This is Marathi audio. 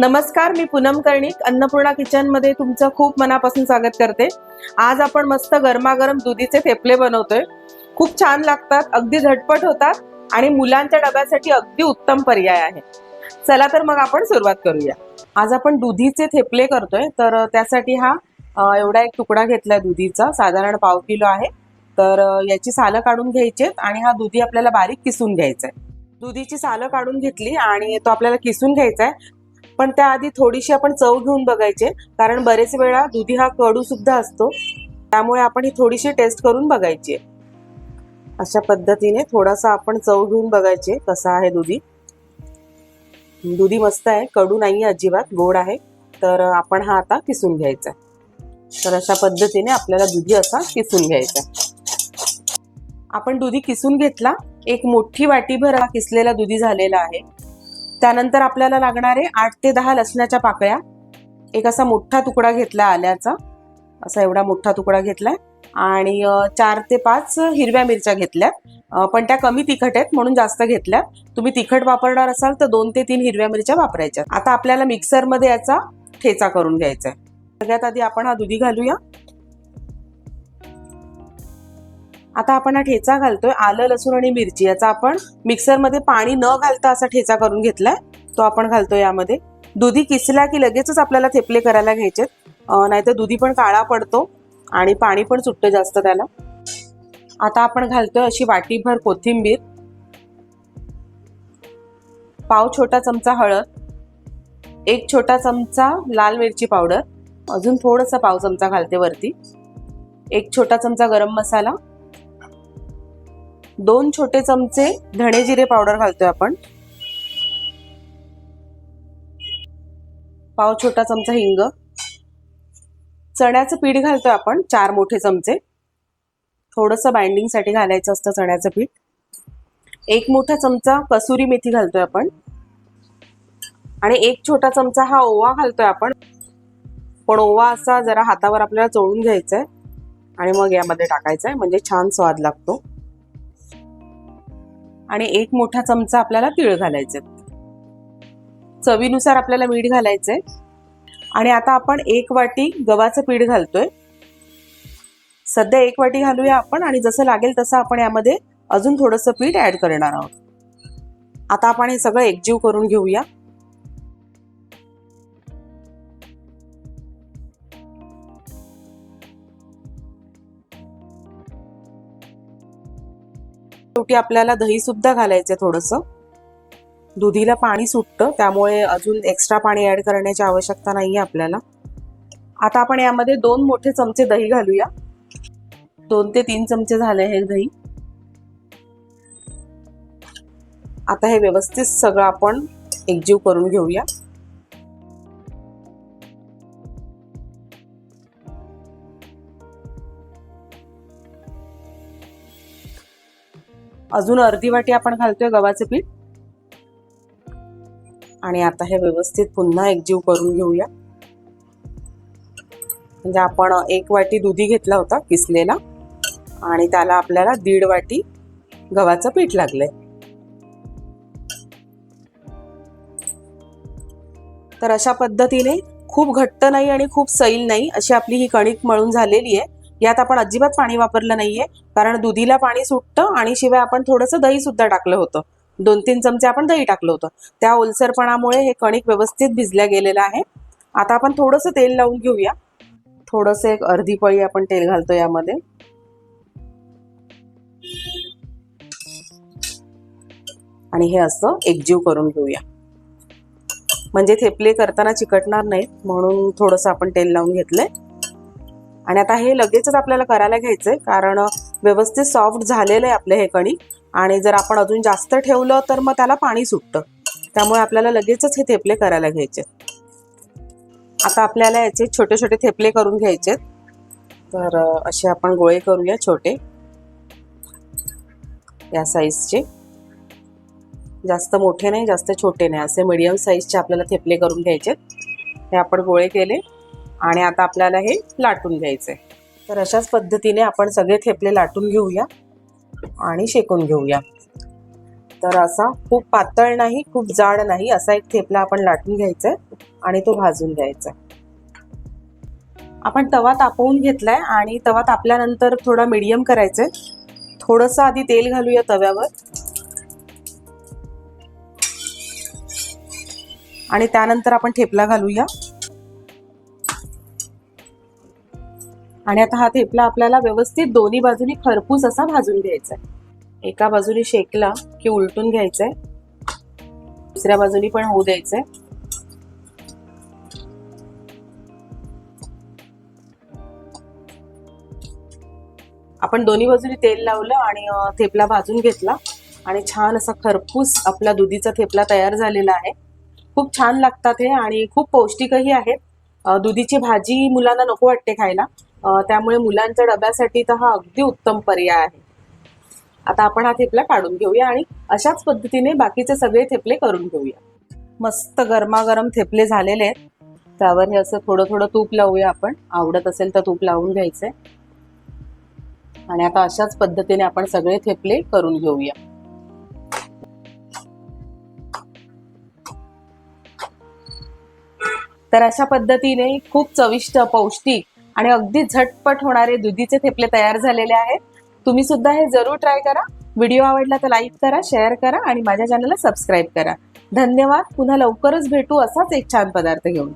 नमस्कार मी पूनम कर्णिक अन्नपूर्णा किचनमध्ये तुमचं खूप मनापासून स्वागत करते. आज आपण मस्त गरमागरम दुधीचे थेपले बनवतोय. खूप छान लागतात अगदी झटपट होतात आणि मुलांच्या डब्यासाठी अगदी उत्तम पर्याय आहे. चला तर मग आपण सुरुवात करूया. आज आपण दुधीचे थेपले करतोय तर त्यासाठी हा एवढा एक तुकडा घेतलाय दुधीचा. साधारण पाव किलो आहे. तर याची सालं काढून घ्यायची आणि हा दुधी आपल्याला बारीक किसून घ्यायचा आहे दुधीची सालं काढून घेतली आणि तो आपल्याला किसून घ्यायचा आहे पण त्याआधी थोडीशी आपण चव घेऊन बघायचे कारण बरेच वेळा दुधी हा कडू सुद्धा असतो. त्यामुळे आपण ही थोडीशी टेस्ट करून बघायची आहे. अशा पद्धतीने थोडासा आपण चव घेऊन बघायचे कसा आहे दुधी. दुधी मस्त आहे. कडू नाही अजिबात. गोड आहे. तर आपण हा आता किसून घ्यायचा आहे. तर अशा पद्धतीने आपल्याला दुधी असा किसून घ्यायचा आहे. आपण दुधी किसून घेतला. एक मोठी वाटीभर हा किसलेला दुधी झालेला आहे. त्यानंतर आपल्याला लागणारे आठ ते दहा लसणाच्या पाकळ्या एक असा मोठा तुकडा घेतला आल्याचा असा एवढा मोठा तुकडा घेतलाय. आणि चार ते पाच हिरव्या मिरच्या घेतल्यात. पण त्या कमी तिखट आहेत म्हणून जास्त घेतल्यात. तुम्ही तिखट वापरणार असाल तर दोन ते तीन हिरव्या मिरच्या वापरायच्या आता आपल्याला मिक्सरमध्ये याचा ठेचा करून घ्यायचा आहे सगळ्यात आधी आपण हा दुधी घालूया. आता आपण हा ठेचा घालतोय आलं लसूण आणि मिरची. याचा आपण मिक्सरमध्ये पाणी न घालता असा ठेचा करून घेतलाय. तो आपण घालतो यामध्ये. दुधी किसला की लगेचच आपल्याला थेपले करायला घ्यायचे नाहीतर दुधी पण काळा पडतो आणि पाणी पण सुटतं जास्त त्याला. आता आपण घालतोय अशी वाटीभर कोथिंबीर. पाव छोटा चमचा हळद. एक छोटा चमचा लाल मिरची पावडर. अजून थोडंसं पाव चमचा घालते वरती. एक छोटा चमचा गरम मसाला. दोन छोटे चमचे धणे जिरे पावडर घालतोय आपण. पाव छोटा चमचा हिंग. चण्याचं पीठ घालतोय आपण चार मोठे चमचे. थोडंसं बाइंडिंगसाठी घालायचं असतं चण्याचं पीठ. एक मोठा चमचा कसुरी मेथी घालतोय आपण. आणि एक छोटा चमचा हा ओवा घालतोय आपण. पण ओवा असा जरा हातावर आपल्याला चोळून घ्यायचा आहे आणि मग यामध्ये टाकायचा आहे म्हणजे छान स्वाद लागतो. आणि एक मोठा चमचा आपल्याला तीळ घालायचे. चवीनुसार आपल्याला मीठ घालायचंय. आणि आता आपण एक वाटी गव्हाचं पीठ घालतोय. सध्या एक वाटी घालूया आपण आणि जसं लागेल तसं आपण यामध्ये अजून थोडंसं पीठ ऍड करणार आहोत. आता आपण हे सगळं एकजीव करून घेऊया. शेवटी आपल्याला दही सुद्धा घालायचं थोडंसं. दुधीला पाणी सुटतं त्यामुळे अजून एक्स्ट्रा पाणी ऍड करण्याची आवश्यकता नाहीये आपल्याला. आता आपण यामध्ये दोन मोठे चमचे दही घालूया. दोन ते तीन चमचे झाले हे दही. आता हे व्यवस्थित सगळं आपण एकजीव करून घेऊया. अजून अर्धी वाटी आपण घालतोय गव्हाचं पीठ. आणि आता हे व्यवस्थित पुन्हा एकजीव करून घेऊया. म्हणजे आपण एक वाटी दुधी घेतला होता किसलेला. आणि त्याला आपल्याला दीड वाटी गव्हाचं पीठ लागलंय. तर अशा पद्धतीने खूप घट्ट नाही आणि खूप सैल नाही अशी आपली ही कणिक मळून झालेली आहे. यात आपण अजिबात पाणी वापरलं नाहीये. कारण दुधीला पाणी सुटतं आणि शिवाय आपण थोडंसं दही सुद्धा टाकलं होतं. दोन तीन चमचे आपण दही टाकलं होतं. त्या ओलसरपणामुळे हे कणिक व्यवस्थित भिजल्या गेलेलं आहे. आता आपण थोडंसं तेल लावून घेऊया. थोडंसं एक अर्धी पळी आपण तेल घालतो यामध्ये. आणि हे असं एकजीव करून घेऊया. म्हणजे थेपले करताना चिकटणार नाहीत म्हणून थोडंसं आपण तेल लावून घेतलंय. आणि आता हे लगेचच आपल्याला करायला घ्यायचंय कारण व्यवस्थित सॉफ्ट झालेलं आहे आपलं हे कणिक. आणि जर आपण अजून जास्त ठेवलं तर मग त्याला पाणी सुटतं. त्यामुळे आपल्याला लगेचच हे थेपले करायला घ्यायचे आता आपल्याला याचे छोटे छोटे थेपले करून घ्यायचे तर असे आपण गोळे करूया छोटे. या साईजचे जास्त मोठे नाही जास्त छोटे नाही. असे मीडियम साईजचे आपल्याला थेपले करून घ्यायचे हे आपण गोळे केले. आणि आता आपल्याला हे लाटून घ्यायचे तर अशाच पद्धतीने आपण सगळे थेपले लाटून घेऊया आणि शेकून घेऊया. तर असा खूप पातळ नाही खूप जाड नाही असा एक थेपला आपण लाटून घ्यायचा आहे आणि तो भाजून घ्यायचा आपण तवा तापवून घेतलाय आणि तवा तापल्यानंतर थोडा मीडियम करायचंय. थोडंसं आधी तेल घालूया तव्यावर. आणि त्यानंतर आपण ठेपला घालूया. आणि आता हा थेपला आपल्याला व्यवस्थित दोन्ही बाजूनी खरपूस असा भाजून घ्यायचा आहे एका बाजूनी शेकला की उलटून घ्यायचंय. दुसऱ्या बाजूनी पण होऊ द्यायचंय. आपण दोन्ही बाजूनी तेल लावलं आणि थेपला भाजून घेतला. आणि छान असा खरपूस आपला दुधीचा थेपला तयार झालेला आहे. खूप छान लागतात हे आणि खूप पौष्टिकही आहेत. दुधीची भाजी मुलांना नको वाटते खायला. त्यामुळे मुलांच्या डब्यासाठी तर हा अगदी उत्तम पर्याय आहे. आता आपण हा थेपला काढून घेऊया आणि अशाच पद्धतीने बाकीचे सगळे थेपले करून घेऊया. मस्त गरमागरम थेपले झालेले आहेत. त्यावर हे असं थोडं थोडं तूप लावूया आपण. आवडत असेल तर तूप लावून घ्यायचंय. आणि आता अशाच पद्धतीने आपण सगळे थेपले करून घेऊया. तर अशा पद्धतीने खूप चविष्ट पौष्टिक आणि अगदी झटपट होणारे दुधीचे थेपले तयार झालेले आहेत. तुम्ही सुद्धा हे जरूर ट्राय करा. व्हिडिओ आवडला तर लाईक करा शेअर करा आणि माझ्या चॅनलला सबस्क्राईब करा. धन्यवाद. पुन्हा लवकरच भेटू असाच एक छान पदार्थ घेऊन.